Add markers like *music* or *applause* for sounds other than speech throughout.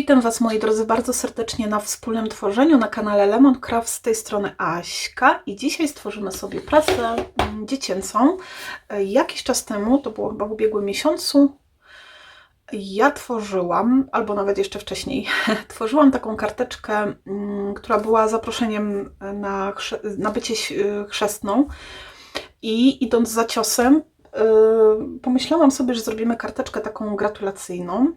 Witam Was moi drodzy bardzo serdecznie na wspólnym tworzeniu na kanale Lemon Craft z tej strony Aśka. I dzisiaj stworzymy sobie pracę mm, dziecięcą. E, Jakiś czas temu, to było chyba w ubiegłym miesiącu, ja tworzyłam, albo nawet jeszcze wcześniej, *laughs* tworzyłam taką karteczkę, mm, która była zaproszeniem na, chrze- na bycie ś- chrzestną. I idąc za ciosem, yy, pomyślałam sobie, że zrobimy karteczkę taką gratulacyjną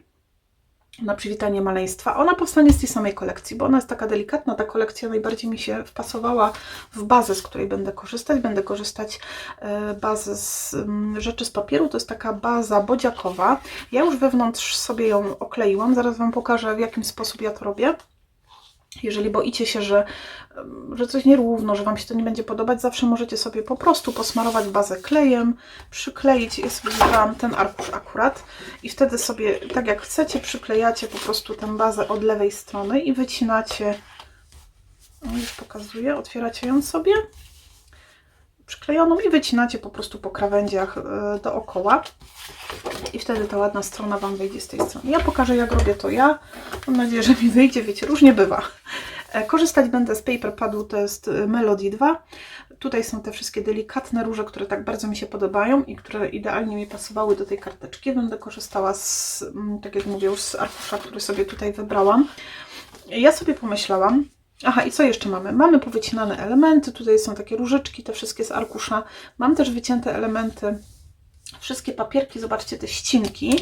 na przywitanie maleństwa. Ona powstanie z tej samej kolekcji, bo ona jest taka delikatna. Ta kolekcja najbardziej mi się wpasowała w bazę, z której będę korzystać. Będę korzystać e, bazę z rzeczy z papieru. To jest taka baza bodziakowa. Ja już wewnątrz sobie ją okleiłam. Zaraz Wam pokażę, w jakim sposób ja to robię. Jeżeli boicie się, że, że coś nierówno, że Wam się to nie będzie podobać, zawsze możecie sobie po prostu posmarować bazę klejem, przykleić. Ja sobie wybrałam ten arkusz akurat i wtedy sobie, tak jak chcecie, przyklejacie po prostu tę bazę od lewej strony i wycinacie. O, już pokazuję, otwieracie ją sobie przyklejoną i wycinacie po prostu po krawędziach e, dookoła. I wtedy ta ładna strona Wam wyjdzie z tej strony. Ja pokażę, jak robię to ja. Mam nadzieję, że mi wyjdzie. Wiecie, różnie bywa. E, Korzystać będę z Paper Padu, to jest e, Melody 2. Tutaj są te wszystkie delikatne róże, które tak bardzo mi się podobają i które idealnie mi pasowały do tej karteczki. Będę korzystała z, mm, tak jak mówię, już z arkusza, który sobie tutaj wybrałam. Ja sobie pomyślałam, Aha, i co jeszcze mamy? Mamy powycinane elementy, tutaj są takie różyczki, te wszystkie z arkusza. Mam też wycięte elementy, wszystkie papierki, zobaczcie te ścinki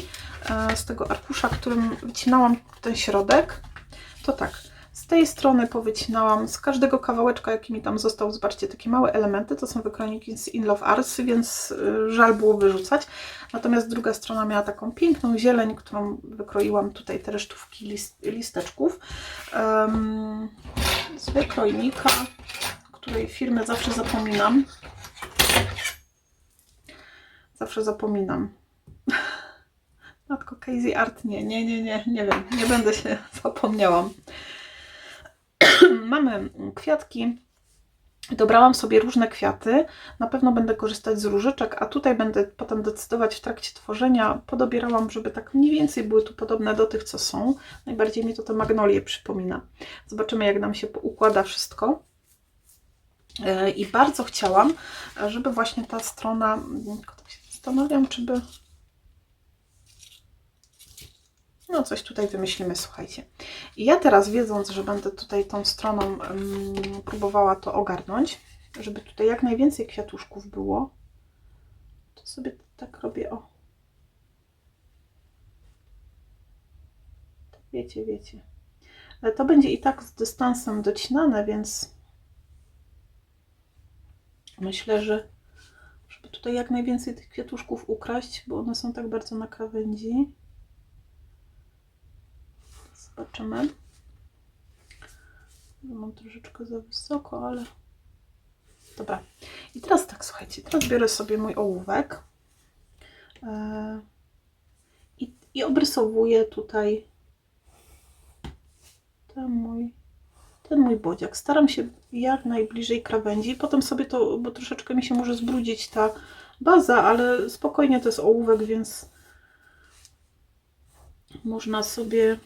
e, z tego arkusza, którym wycinałam ten środek. To tak, z tej strony powycinałam z każdego kawałeczka, jaki mi tam został, zobaczcie, takie małe elementy, to są wykrojniki z In Love Arts, więc y, żal było wyrzucać. Natomiast druga strona miała taką piękną zieleń, którą wykroiłam tutaj te resztówki list, listeczków. Um, z wykrojnika, której firmy zawsze zapominam. Zawsze zapominam. *laughs* Matko Casey Art, nie, nie, nie, nie, nie wiem, nie będę się zapomniałam. *clears throat* Mamy kwiatki. Dobrałam sobie różne kwiaty. Na pewno będę korzystać z różyczek, a tutaj będę potem decydować w trakcie tworzenia. Podobierałam, żeby tak mniej więcej były tu podobne do tych, co są. Najbardziej mi to te magnolie przypomina. Zobaczymy, jak nam się układa wszystko. E, I bardzo chciałam, żeby właśnie ta strona, tylko tak się zastanawiam, czy by no coś tutaj wymyślimy, słuchajcie. I ja teraz wiedząc, że będę tutaj tą stroną um, próbowała to ogarnąć, żeby tutaj jak najwięcej kwiatuszków było, to sobie tak robię, o. Wiecie, wiecie. Ale to będzie i tak z dystansem docinane, więc myślę, że żeby tutaj jak najwięcej tych kwiatuszków ukraść, bo one są tak bardzo na krawędzi. Zobaczymy. Mam troszeczkę za wysoko, ale dobra. I teraz tak, słuchajcie, teraz biorę sobie mój ołówek yy, i, i obrysowuję tutaj ten mój, ten mój bodziak. Staram się jak najbliżej krawędzi. Potem sobie to, bo troszeczkę mi się może zbrudzić ta baza, ale spokojnie to jest ołówek, więc można sobie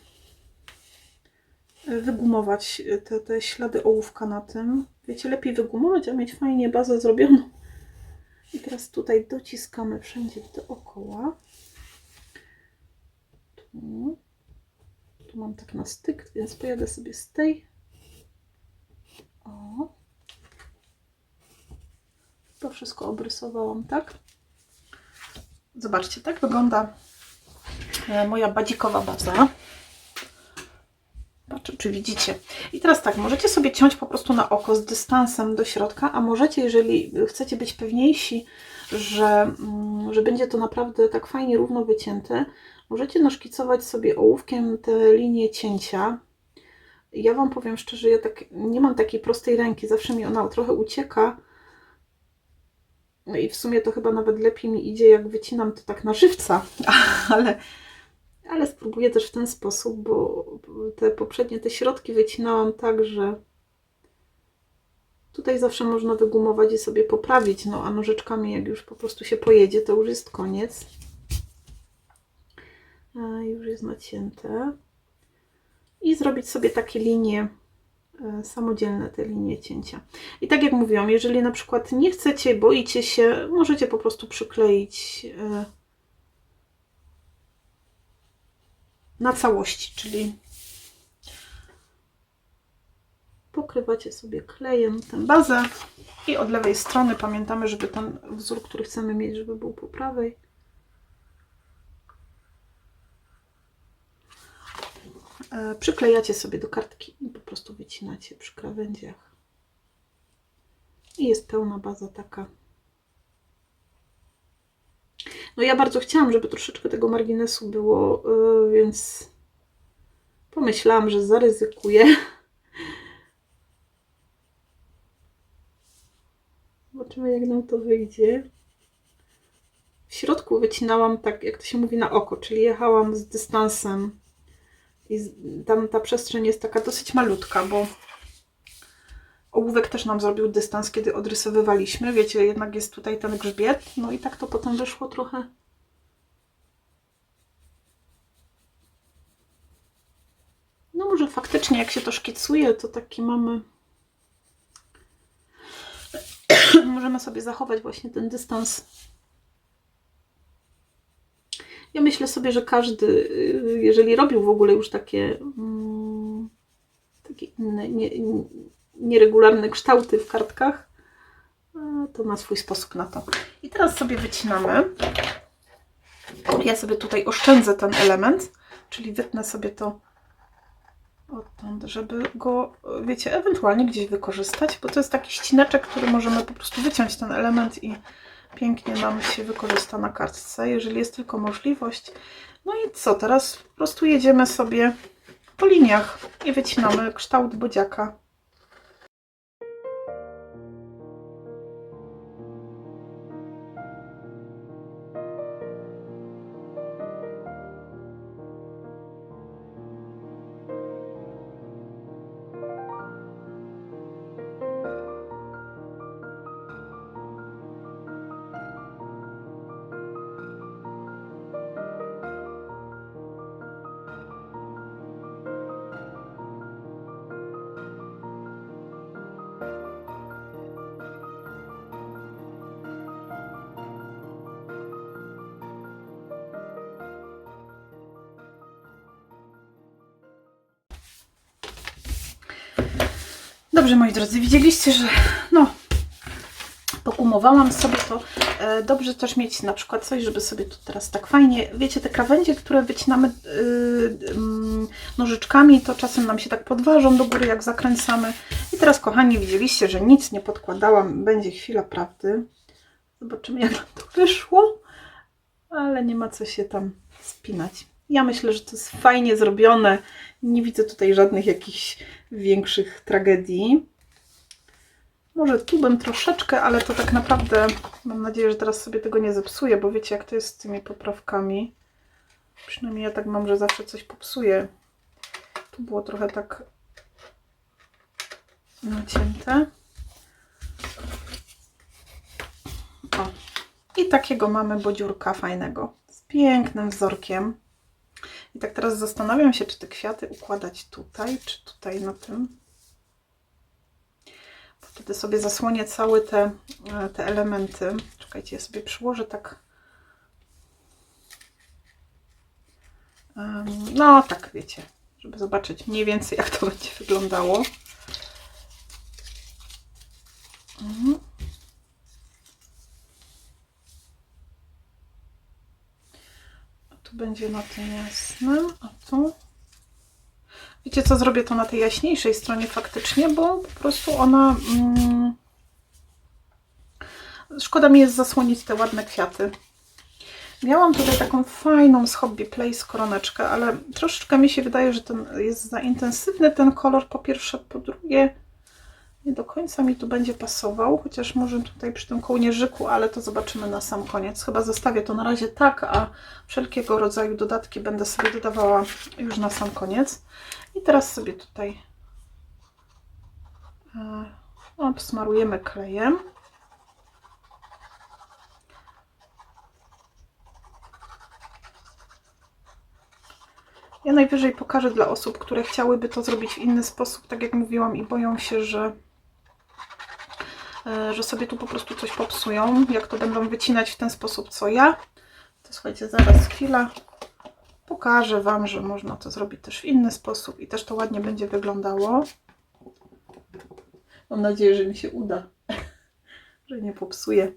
wygumować te, te ślady ołówka na tym. Wiecie, lepiej wygumować, a mieć fajnie bazę zrobioną. I teraz tutaj dociskamy wszędzie dookoła. Tu, tu mam tak na styk, więc pojadę sobie z tej. O. To wszystko obrysowałam, tak? Zobaczcie, tak wygląda e, moja badzikowa baza. Patrzę, czy widzicie. I teraz tak, możecie sobie ciąć po prostu na oko z dystansem do środka, a możecie, jeżeli chcecie być pewniejsi, że, mm, że będzie to naprawdę tak fajnie równo wycięte, możecie naszkicować sobie ołówkiem te linie cięcia. Ja Wam powiem szczerze, ja tak nie mam takiej prostej ręki, zawsze mi ona trochę ucieka. No i w sumie to chyba nawet lepiej mi idzie, jak wycinam to tak na żywca, *laughs* ale ale spróbuję też w ten sposób, bo te poprzednie te środki wycinałam tak, że tutaj zawsze można wygumować i sobie poprawić, no a nożyczkami jak już po prostu się pojedzie, to już jest koniec. A już jest nacięte. i zrobić sobie takie linie e, samodzielne, te linie cięcia. I tak jak mówiłam, jeżeli na przykład nie chcecie, boicie się, możecie po prostu przykleić e, na całości, czyli pokrywacie sobie klejem tę bazę i od lewej strony pamiętamy, żeby ten wzór, który chcemy mieć, żeby był po prawej. E, Przyklejacie sobie do kartki i po prostu wycinacie przy krawędziach. I jest pełna baza taka. No ja bardzo chciałam, żeby troszeczkę tego marginesu było, e, więc pomyślałam, że zaryzykuję. *laughs* Zobaczymy, jak nam to wyjdzie. W środku wycinałam tak, jak to się mówi, na oko, czyli jechałam z dystansem. I tam ta przestrzeń jest taka dosyć malutka, bo ołówek też nam zrobił dystans, kiedy odrysowywaliśmy. Wiecie, jednak jest tutaj ten grzbiet. No i tak to potem wyszło trochę. No może faktycznie, jak się to szkicuje, to taki mamy *clears throat* możemy sobie zachować właśnie ten dystans. Ja myślę sobie, że każdy, y, jeżeli robił w ogóle już takie, mm, takie inne, nie, nieregularne kształty w kartkach, to ma swój sposób na to. I teraz sobie wycinamy. Ja sobie tutaj oszczędzę ten element, czyli wytnę sobie to odtąd, żeby go, wiecie, ewentualnie gdzieś wykorzystać, bo to jest taki ścineczek, który możemy po prostu wyciąć ten element i pięknie nam się wykorzysta na kartce, jeżeli jest tylko możliwość. No i co, teraz po prostu jedziemy sobie po liniach i wycinamy kształt bodziaka. Dobrze, moi drodzy, widzieliście, że no, pogumowałam sobie to. E, Dobrze też mieć na przykład coś, żeby sobie tu teraz tak fajnie, wiecie, te krawędzie, które wycinamy ym, nożyczkami, to czasem nam się tak podważą do góry, jak zakręcamy. I teraz, kochani, widzieliście, że nic nie podkładałam. Będzie chwila prawdy. Zobaczymy, jak nam to wyszło. Ale nie ma co się tam spinać. Ja myślę, że to jest fajnie zrobione. Nie widzę tutaj żadnych jakichś większych tragedii. Może tu bym troszeczkę, ale to tak naprawdę mam nadzieję, że teraz sobie tego nie zepsuję, bo wiecie jak to jest z tymi poprawkami. Przynajmniej ja tak mam, że zawsze coś popsuję. Tu było trochę tak nacięte. O. I takiego mamy bodziurka fajnego. Z pięknym wzorkiem. I tak teraz zastanawiam się, czy te kwiaty układać tutaj, czy tutaj na tym. Bo Wtedy sobie zasłonię całe te, e, te elementy. Czekajcie, ja sobie przyłożę tak. No, tak, wiecie, żeby zobaczyć mniej więcej, *laughs* jak to będzie wyglądało. Mhm. Będzie na tym jasnym, a tu... Wiecie co, zrobię to na tej jaśniejszej stronie faktycznie, bo po prostu ona... Mm, szkoda mi jest zasłonić te ładne kwiaty. Miałam tutaj taką fajną z Hobby Place koroneczkę, ale troszeczkę mi się wydaje, że ten jest za intensywny ten kolor po pierwsze, po drugie nie do końca mi tu będzie pasował, chociaż może tutaj przy tym kołnierzyku, ale to zobaczymy na sam koniec. Chyba zostawię to na razie tak, a wszelkiego rodzaju dodatki będę sobie dodawała już na sam koniec. I teraz sobie tutaj e, obsmarujemy klejem. Ja najwyżej pokażę dla osób, które chciałyby to zrobić w inny sposób, tak jak mówiłam, i boją się, że, że sobie tu po prostu coś popsują. Jak to będą wycinać w ten sposób, co ja, to słuchajcie, zaraz chwila. Pokażę Wam, że można to zrobić też w inny sposób i też to ładnie będzie wyglądało. Mam nadzieję, że mi się uda, *laughs* że nie popsuję.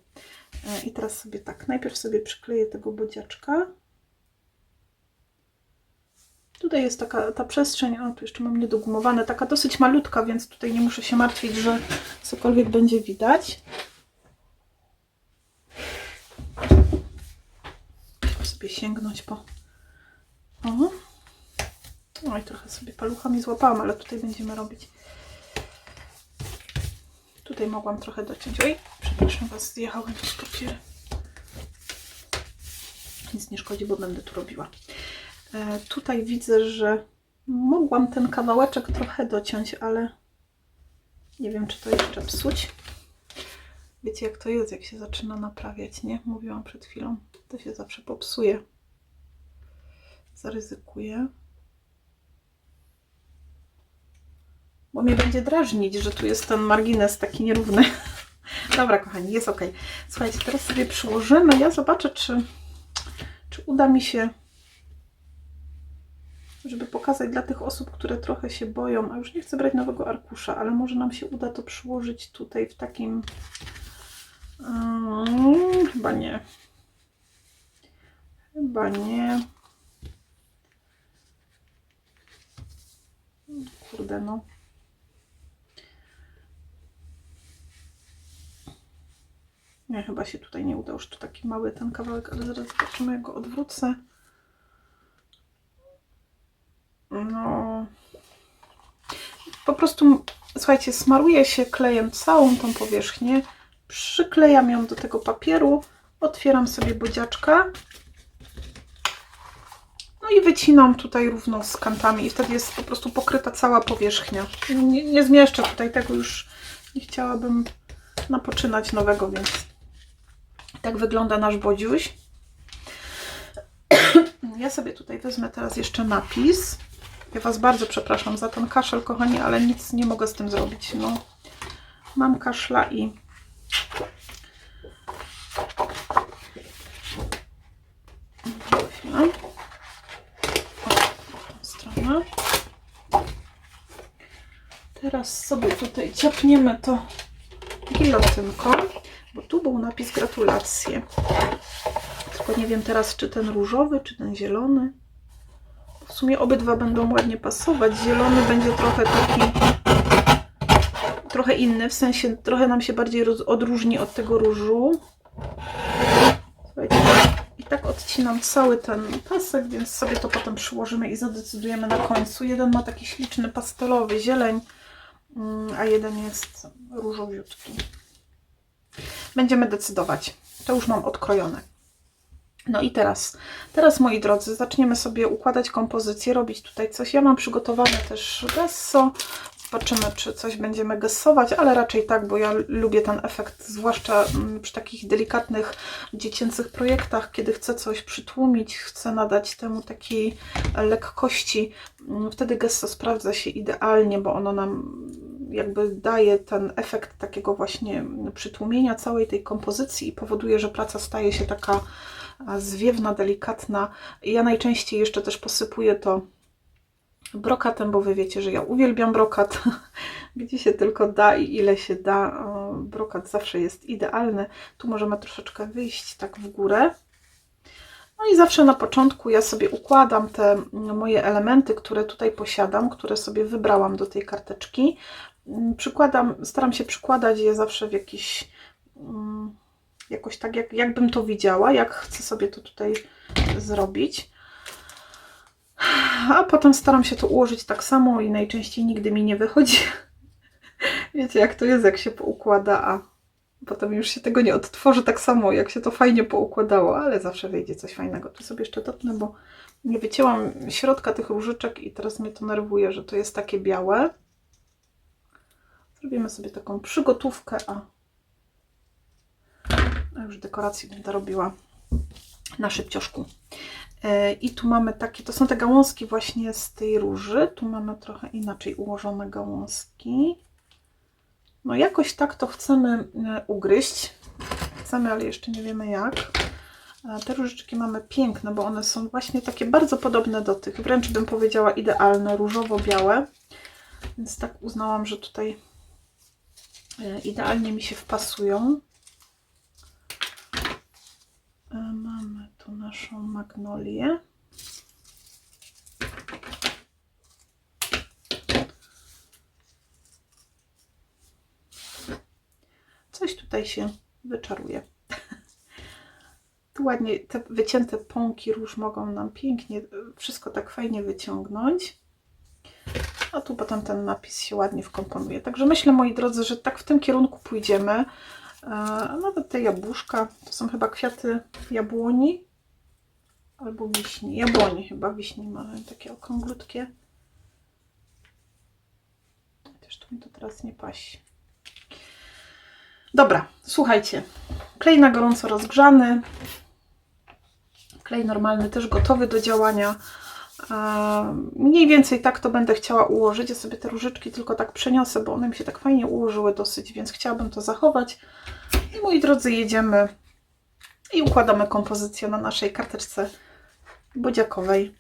E, I teraz sobie tak, najpierw sobie przykleję tego bodziaczka. Tutaj jest taka ta przestrzeń, o tu jeszcze mam niedogumowane, taka dosyć malutka, więc tutaj nie muszę się martwić, że cokolwiek będzie widać. Trzeba sobie sięgnąć po... O. No i trochę sobie paluchami złapałam, ale tutaj będziemy robić. Tutaj mogłam trochę dociąć. Oj, przepraszam Was, zjechałem z papieru. Nic nie szkodzi, bo będę tu robiła. E, tutaj widzę, że mogłam ten kawałeczek trochę dociąć, ale nie wiem, czy to jeszcze psuć. Wiecie, jak to jest, jak się zaczyna naprawiać, nie? Mówiłam przed chwilą. To się zawsze popsuje. Zaryzykuję. Bo mnie będzie drażnić, że tu jest ten margines taki nierówny. *laughs* Dobra, kochani, jest ok. Słuchajcie, teraz sobie przyłożymy. Ja zobaczę, czy, czy uda mi się, żeby pokazać dla tych osób, które trochę się boją, a już nie chcę brać nowego arkusza, ale może nam się uda to przyłożyć tutaj w takim... Hmm, chyba nie. Chyba nie. Kurde, no. Nie, chyba się tutaj nie uda. Już tu taki mały ten kawałek, ale zaraz zobaczymy, jak go odwrócę. No. Po prostu, słuchajcie, smaruję się klejem całą tą powierzchnię. Przyklejam ją do tego papieru. Otwieram sobie bodziaczka. No i wycinam tutaj równo z kantami i wtedy jest po prostu pokryta cała powierzchnia. Nie, nie zmieszczę tutaj tego już. Nie chciałabym napoczynać nowego, więc tak wygląda nasz bodziuś. *clears throat* Ja sobie tutaj wezmę teraz jeszcze napis. Ja Was bardzo przepraszam za ten kaszel, kochani, ale nic nie mogę z tym zrobić. No, mam kaszla i Chwilę. Teraz sobie tutaj ciapniemy to gilotynką, bo tu był napis gratulacje. Tylko nie wiem teraz, czy ten różowy, czy ten zielony. Sumie obydwa będą ładnie pasować. Zielony będzie trochę taki trochę inny, w sensie trochę nam się bardziej odróżni od tego różu. Słuchajcie, i tak odcinam cały ten pasek, więc sobie to potem przyłożymy i zadecydujemy na końcu. Jeden ma taki śliczny pastelowy zieleń, mm, a jeden jest różowiutki. Będziemy decydować. To już mam odkrojone. No i teraz, teraz moi drodzy, zaczniemy sobie układać kompozycję, robić tutaj coś. Ja mam przygotowane też gesso. Zobaczymy, czy coś będziemy gessować, ale raczej tak, bo ja lubię ten efekt, zwłaszcza mm, przy takich delikatnych dziecięcych projektach, kiedy chcę coś przytłumić, chcę nadać temu takiej lekkości. Mm, Wtedy gesso sprawdza się idealnie, bo ono nam jakby daje ten efekt takiego właśnie przytłumienia całej tej kompozycji i powoduje, że praca staje się taka zwiewna, delikatna. Ja najczęściej jeszcze też posypuję to brokatem, bo Wy wiecie, że ja uwielbiam brokat, *laughs* gdzie się tylko da i ile się da. Brokat zawsze jest idealny. Tu możemy troszeczkę wyjść tak w górę. No i zawsze na początku ja sobie układam te moje elementy, które tutaj posiadam, które sobie wybrałam do tej karteczki. Mm, Przykładam, staram się przykładać je zawsze w jakiś, mm, jakoś tak, jak, jakbym to widziała, jak chcę sobie to tutaj zrobić. A potem staram się to ułożyć tak samo i najczęściej nigdy mi nie wychodzi. *laughs* Wiecie, jak to jest, jak się poukłada, a potem już się tego nie odtworzy tak samo, jak się to fajnie poukładało, ale zawsze wyjdzie coś fajnego. Tu sobie jeszcze dopnę, bo nie wycięłam środka tych różyczek i teraz mnie to nerwuje, że to jest takie białe. Zrobimy sobie taką przygotówkę, a, a już dekoracji będę robiła na szybcioszku. E, I tu mamy takie, to są te gałązki właśnie z tej róży. Tu mamy trochę inaczej ułożone gałązki. No jakoś tak to chcemy e, ugryźć. Chcemy, ale jeszcze nie wiemy jak. Te różyczki mamy piękne, bo one są właśnie takie bardzo podobne do tych, wręcz bym powiedziała idealne, różowo-białe. Więc tak uznałam, że tutaj e, idealnie mi się wpasują. Mamy tu naszą magnolię. Coś tutaj się wyczaruje. Tu ładnie te wycięte pąki róż mogą nam pięknie wszystko tak fajnie wyciągnąć. A tu potem ten napis się ładnie wkomponuje. Także myślę, moi drodzy, że tak w tym kierunku pójdziemy. A nawet te jabłuszka, to są chyba kwiaty jabłoni albo wiśni. Jabłoni chyba, wiśni mamy takie okrąglutkie. Też tu mi to teraz nie pasi. Dobra, słuchajcie. Klej na gorąco rozgrzany. Klej normalny też gotowy do działania. Mniej więcej tak to będę chciała ułożyć. Ja sobie te różyczki tylko tak przeniosę, bo one mi się tak fajnie ułożyły dosyć, więc chciałabym to zachować. I moi drodzy, jedziemy i układamy kompozycję na naszej karteczce bodziakowej.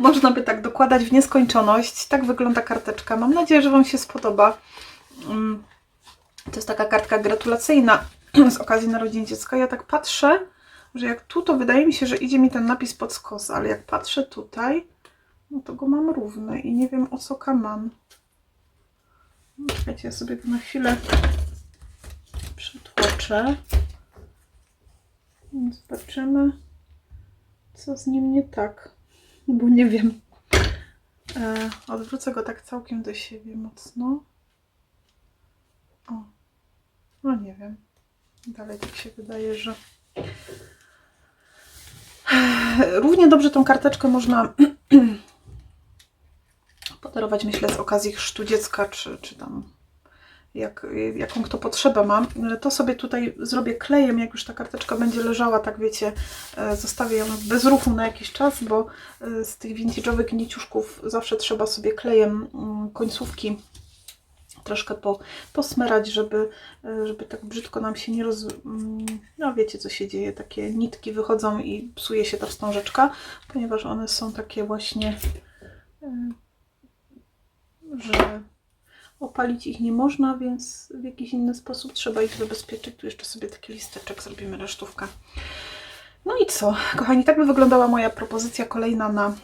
Można by tak dokładać w nieskończoność. Tak wygląda karteczka. Mam nadzieję, że Wam się spodoba. Mm, To jest taka kartka gratulacyjna *clears throat* z okazji narodzin dziecka. Ja tak patrzę, że jak tu, to wydaje mi się, że idzie mi ten napis pod skos, ale jak patrzę tutaj, no to go mam równy i nie wiem o co kaman. No, Czekajcie, ja sobie go na chwilę przytłoczę. Zobaczymy, co z nim nie tak, bo nie wiem. E, odwrócę go tak całkiem do siebie mocno. O, no nie wiem. Dalej tak się wydaje, że równie dobrze tą karteczkę można *clears throat* podarować, myślę, z okazji chrztu dziecka, czy, czy tam jak, jaką kto potrzebę ma. To sobie tutaj zrobię klejem, jak już ta karteczka będzie leżała, tak wiecie, e, zostawię ją bez ruchu na jakiś czas, bo e, z tych vintage'owych gniciuszków zawsze trzeba sobie klejem mm, końcówki troszkę po, posmyrać, żeby, e, żeby tak brzydko nam się nie roz... mm, No wiecie co się dzieje, takie nitki wychodzą i psuje się ta wstążeczka, ponieważ one są takie właśnie, e, że opalić ich nie można, więc w jakiś inny sposób trzeba ich zabezpieczyć. Tu jeszcze sobie taki listeczek zrobimy, resztówka. No i co, kochani, tak by wyglądała moja propozycja kolejna na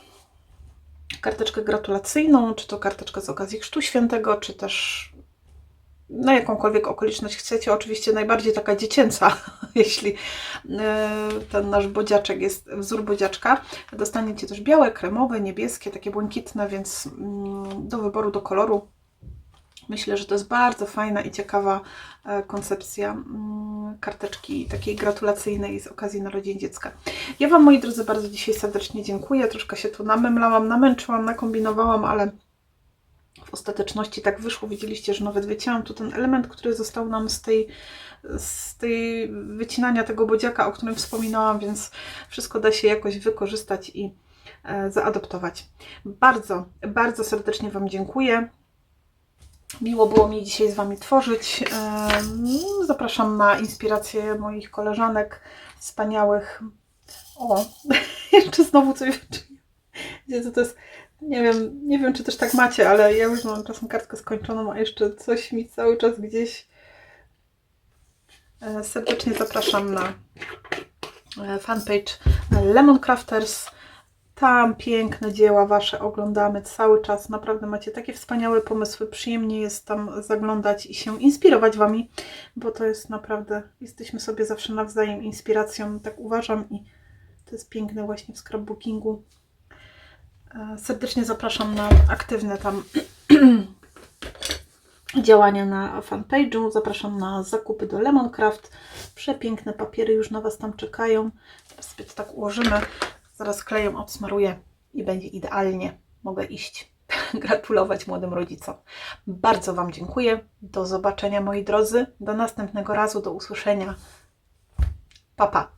karteczkę gratulacyjną, czy to karteczkę z okazji Chrztu Świętego, czy też na jakąkolwiek okoliczność chcecie. Oczywiście najbardziej taka dziecięca, *laughs* jeśli e, ten nasz bodziaczek jest wzór bodziaczka. Dostaniecie też białe, kremowe, niebieskie, takie błękitne, więc mm, do wyboru, do koloru. Myślę, że to jest bardzo fajna i ciekawa e, koncepcja mm, karteczki takiej gratulacyjnej z okazji narodzin dziecka. Ja Wam, moi drodzy, bardzo dzisiaj serdecznie dziękuję. Troszkę się tu namemlałam, namęczyłam, nakombinowałam, ale w ostateczności tak wyszło. Widzieliście, że nawet wycięłam tu ten element, który został nam z tej, z tej wycinania tego bodziaka, o którym wspominałam, więc wszystko da się jakoś wykorzystać i e, zaadoptować. Bardzo, bardzo serdecznie Wam dziękuję. Miło było mi dzisiaj z Wami tworzyć. Zapraszam na inspirację moich koleżanek wspaniałych. O, *laughs* jeszcze znowu coś co to jest? Nie wiem, nie wiem, czy też tak macie, ale ja już mam czasem kartkę skończoną, a jeszcze coś mi cały czas gdzieś E, serdecznie zapraszam na e, fanpage Lemon Crafters. Tam piękne dzieła Wasze oglądamy cały czas. Naprawdę macie takie wspaniałe pomysły. Przyjemnie jest tam zaglądać i się inspirować Wami, bo to jest naprawdę, jesteśmy sobie zawsze nawzajem inspiracją, tak uważam i to jest piękne właśnie w scrapbookingu. E, Serdecznie zapraszam na aktywne tam *clears throat* działania na fanpage'u. Zapraszam na zakupy do Lemoncraft. Przepiękne papiery już na Was tam czekają. Teraz sobie tak ułożymy. Zaraz klejem obsmaruję i będzie idealnie. Mogę iść *laughs* gratulować młodym rodzicom. Bardzo Wam dziękuję. Do zobaczenia moi drodzy. Do następnego razu. Do usłyszenia. Pa, pa.